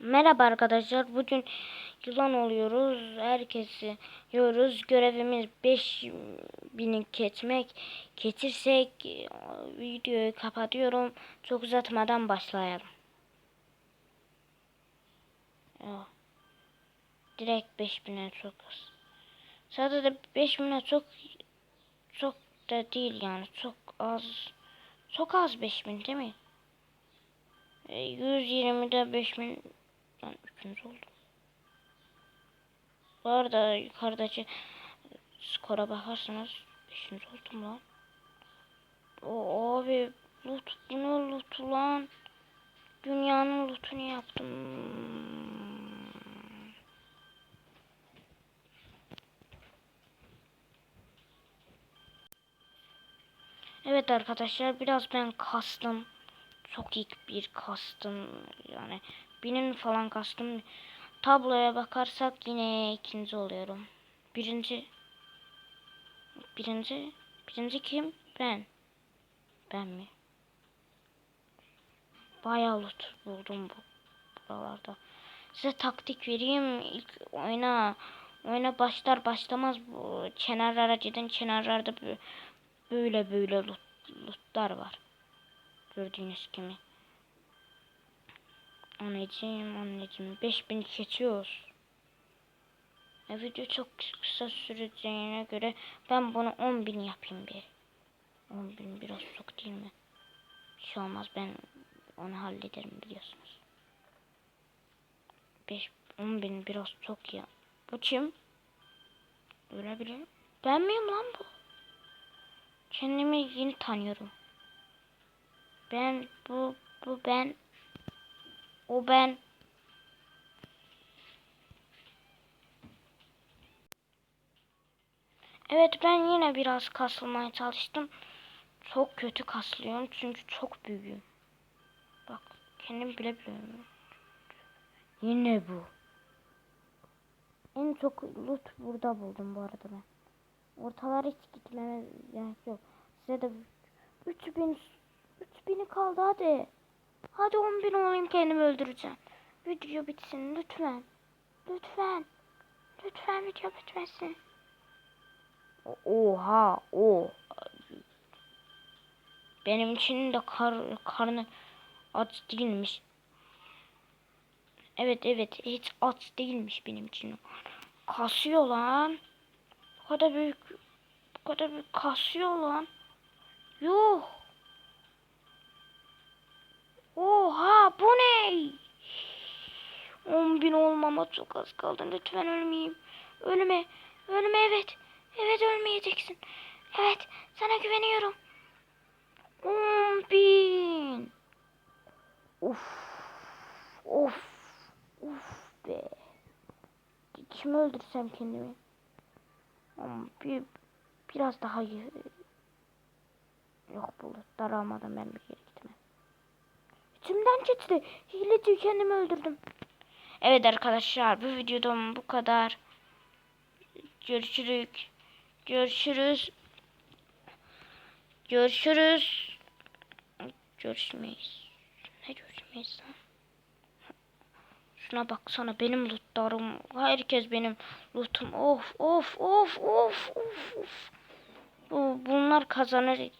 Merhaba arkadaşlar. Bugün yılan oluyoruz. Herkesi yiyoruz. Görevimiz 5000'i kesmek. Kesirsek e, videoyu kapatıyorum. Çok uzatmadan başlayalım. Ya. Direkt 5000'e çok az. Sadece 5000'e çok çok da değil yani. Çok az. Çok az 5000 değil mi? E, 120'de 5000 ben üçüncü oldum. Bu arada yukarıdaki skora bakarsanız beşinci oldum lan. O abi loot bu loot lan? Dünyanın lootunu yaptım. Evet arkadaşlar biraz ben kastım. Çok iyi bir kastım. Yani binin falan kastım. Tabloya bakarsak yine ikinci oluyorum. Birinci birinci birinci kim? Ben. Ben mi? Bayağı loot buldum bu buralarda. Size taktik vereyim. İlk oyuna oyuna başlar başlamaz bu kenarlara gidin kenarlarda bö- böyle böyle loot, lootlar var. Gördüğünüz gibi. Anneciğim anneciğim 5000 geçiyoruz. E, video çok kısa süreceğine göre ben bunu 10.000 yapayım bir. 10.000 biraz çok değil mi? Bir şey olmaz ben onu hallederim biliyorsunuz. 5 10.000 biraz çok ya. Bu kim? Ölebilir. Ben miyim lan bu? Kendimi yeni tanıyorum. Ben bu bu ben o ben Evet ben yine biraz kasılmaya çalıştım. Çok kötü kaslıyorum çünkü çok büyüğüm. Bak kendim bile bilmiyorum. Yine bu. En çok loot burada buldum bu arada ben. Ortalar hiç gitmeme gerek yok. Size de 3000 3000'i kaldı hadi. Hadi 10.000 olayım kendimi öldüreceğim. Video bitsin lütfen. Lütfen. Lütfen video bitmesin. Oha o. Benim için de kar, karnı aç değilmiş. Evet evet hiç aç değilmiş benim için. Kasıyor lan. Bu kadar büyük bu kadar büyük kasıyor lan. Yuh. 10 bin olmama çok az kaldı. Lütfen ölmeyeyim. Ölme. Ölme evet. Evet ölmeyeceksin. Evet sana güveniyorum. 10 bin. Of. Of. Of be. Kim öldürsem kendimi? Ama bir, biraz daha iyi. Yok bulutlar almadan ben bir yere gitmem. İçimden geçti. Hileci kendimi öldürdüm. Evet arkadaşlar bu videodan bu kadar. Görüşürüz. Görüşürüz. Görüşürüz. Görüşmeyiz. Ne görüşmeyiz lan? Şuna baksana benim lootlarım. Herkes benim lootum. Of of of of of of. Bu, bunlar kazanır